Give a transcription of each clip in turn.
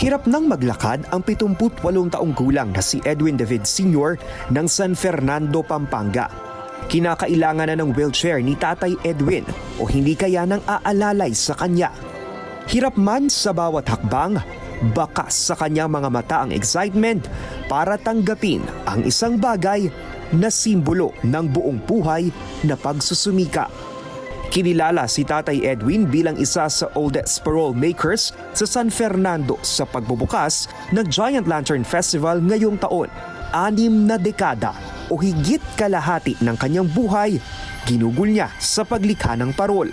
Hirap nang maglakad ang 78 taong gulang na si Edwin David Sr. ng San Fernando, Pampanga. Kinakailangan na ng wheelchair ni Tatay Edwin o hindi kaya nang aalalay sa kanya. Hirap man sa bawat hakbang, bakas sa kanyang mga mata ang excitement para tanggapin ang isang bagay na simbolo ng buong buhay na pagsusumika. Kinilala si Tatay Edwin bilang isa sa oldest parole makers sa San Fernando sa pagbubukas ng Giant Lantern Festival ngayong taon. Anim na dekada o higit kalahati ng kanyang buhay, ginugol niya sa paglikha ng parol.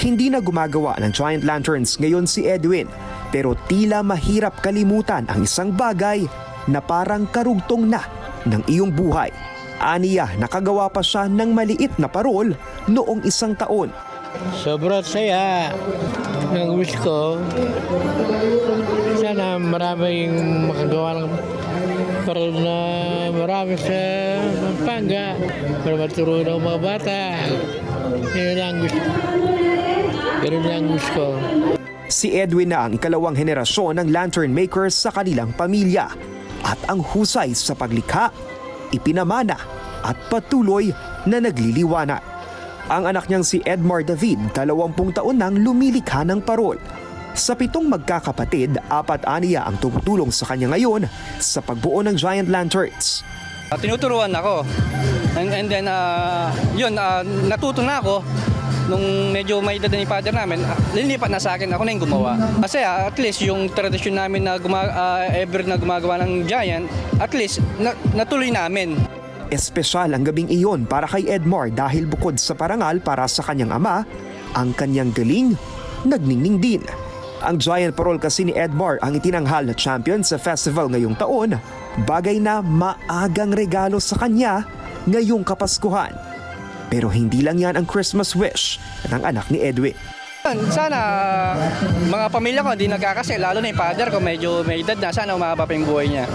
Hindi na gumagawa ng giant lanterns ngayon si Edwin pero tila mahirap kalimutan ang isang bagay na parang karugtong na ng iyong buhay. Aniya, nakagawa pa siya ng maliit na parol noong isang taon. Sobrang saya. Ang wish ko, sana maraming makagawa ng parol na marami sa Pampanga para maturo ng mga bata. Yun lang wish Ganun lang wish ko. Si Edwin na ang ikalawang henerasyon ng lantern makers sa kanilang pamilya. At ang husay sa paglikha, ipinamana at patuloy na nagliliwanag. Ang anak niyang si Edmar David, 20 taon nang lumilikha ng parol. Sa pitong magkakapatid, apat aniya ang tumutulong sa kanya ngayon sa pagbuo ng giant lanterns. Uh, tinuturuan ako. And, and then, uh, yun, uh, natuto na ako. Nung medyo may edad ni father namin, lilipat na sa akin, ako na yung gumawa. Kasi at least yung tradisyon namin na guma, uh, ever na gumagawa ng giant, at least na, natuloy namin. Espesyal ang gabing iyon para kay Edmar dahil bukod sa parangal para sa kanyang ama, ang kanyang galing nagningning din. Ang Giant Parol kasi ni Edmar ang itinanghal na champion sa festival ngayong taon, bagay na maagang regalo sa kanya ngayong Kapaskuhan. Pero hindi lang yan ang Christmas wish ng anak ni Edwin. Sana mga pamilya ko hindi nagkakasya, lalo na yung father ko medyo may edad na, sana umaba yung buhay niya.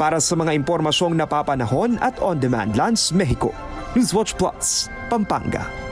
Para sa mga impormasyong napapanahon at on-demand Lance Mexico, Newswatch Plus, Pampanga.